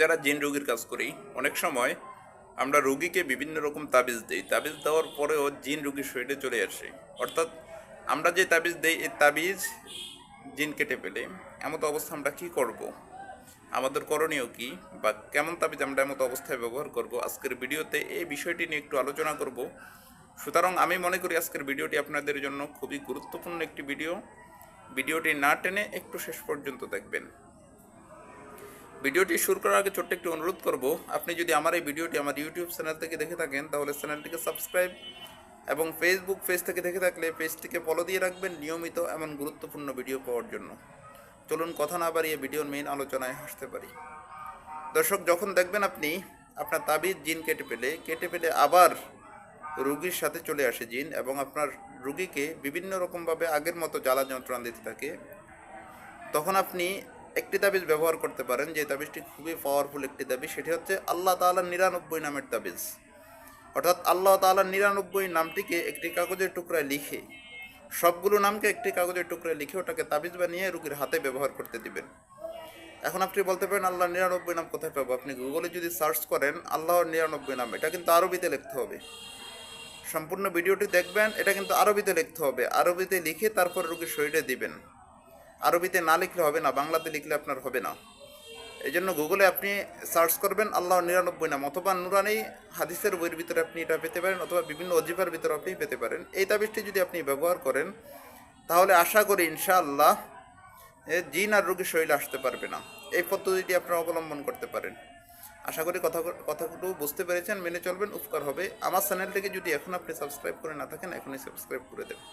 যারা জিন রোগীর কাজ করি, অনেক সময় আমরা রোগীকে বিভিন্ন রকম তাবিজ দিই। তাবিজ দেওয়ার পরেও জিন রোগীর শরীরে চলে আসে। অর্থাৎ আমরা যে তাবিজ দেই, এই তাবিজ জিন কেটে পেলে এমত অবস্থা আমরা কি করব। আমাদের করণীয় কি? বা কেমন তাবিজ আমরা এমত অবস্থায় ব্যবহার করব? আজকের ভিডিওতে এই বিষয়টি নিয়ে একটু আলোচনা করব। সুতরাং আমি মনে করি আজকের ভিডিওটি আপনাদের জন্য খুবই গুরুত্বপূর্ণ একটি ভিডিও। ভিডিওটি না টেনে একটু শেষ পর্যন্ত দেখবেন। ভিডিওটি শুরু করার আগে ছোট্ট একটু অনুরোধ করব, আপনি যদি আমার এই ভিডিওটি আমার ইউটিউব চ্যানেল থেকে দেখে থাকেন, তাহলে চ্যানেলটিকে সাবস্ক্রাইব এবং ফেসবুক পেজ থেকে দেখে থাকলে পেজটিকে ফলো দিয়ে রাখবেন নিয়মিত এমন গুরুত্বপূর্ণ ভিডিও পাওয়ার জন্য। চলুন কথা না বাড়িয়ে ভিডিওর মেইন আলোচনায় হাসতে পারি। দর্শক, যখন দেখবেন আপনি আপনার তাবিজ জিন কেটে পেলে কেটে পেলে আবার রুগীর সাথে চলে আসে জিন এবং আপনার রুগীকে বিভিন্ন রকমভাবে আগের মতো জ্বালা যন্ত্রণা দিতে থাকে, তখন আপনি একটি তাবিজ ব্যবহার করতে পারেন, যে তাবিজটি খুবই পাওয়ারফুল একটি তাবিজ, সেটি হচ্ছে আল্লাহ তাআলার নিরানব্বই নামের তাবিজ। অর্থাৎ আল্লাহ তাআলার নিরানব্বই নামটিকে একটি কাগজের টুকরায় লিখে, সবগুলো নামকে একটি কাগজের টুকরায় লিখে ওটাকে তাবিজ বানিয়ে রুগীর হাতে ব্যবহার করতে দিবেন। এখন আপনি বলতে পারেন, আল্লাহ নিরানব্বই নাম কোথায় পাবো? আপনি গুগলে যদি সার্চ করেন, আল্লাহর নিরানব্বই নাম, এটা কিন্তু আরবিতে লিখতে হবে। সম্পূর্ণ ভিডিওটি দেখবেন, এটা কিন্তু আরবিতে লিখতে হবে। আরবিতে লিখে তারপর রুগীর শরীরে দিবেন। আরবিতে না লিখলে হবে না, বাংলাতে লিখলে আপনার হবে না। এই জন্য গুগলে আপনি সার্চ করবেন আল্লাহ নিরানব্বই নাম, অথবা নুরানি হাদিসের বইয়ের ভিতরে আপনি এটা পেতে পারেন, অথবা বিভিন্ন অজিফার ভিতরে আপনি পেতে পারেন। এই তাবিজটি যদি আপনি ব্যবহার করেন, তাহলে আশা করি ইনশাআল্লাহ জিন আর রোগীর শরীরে আসতে পারবে না। এই পদ্ধতিটি আপনারা অবলম্বন করতে পারেন। আশা করি কথা, কথাগুলো বুঝতে পেরেছেন, মেনে চলবেন, উপকার হবে। আমার চ্যানেলটিকে যদি এখন আপনি সাবস্ক্রাইব করে না থাকেন, এখনই সাবস্ক্রাইব করে দেবেন।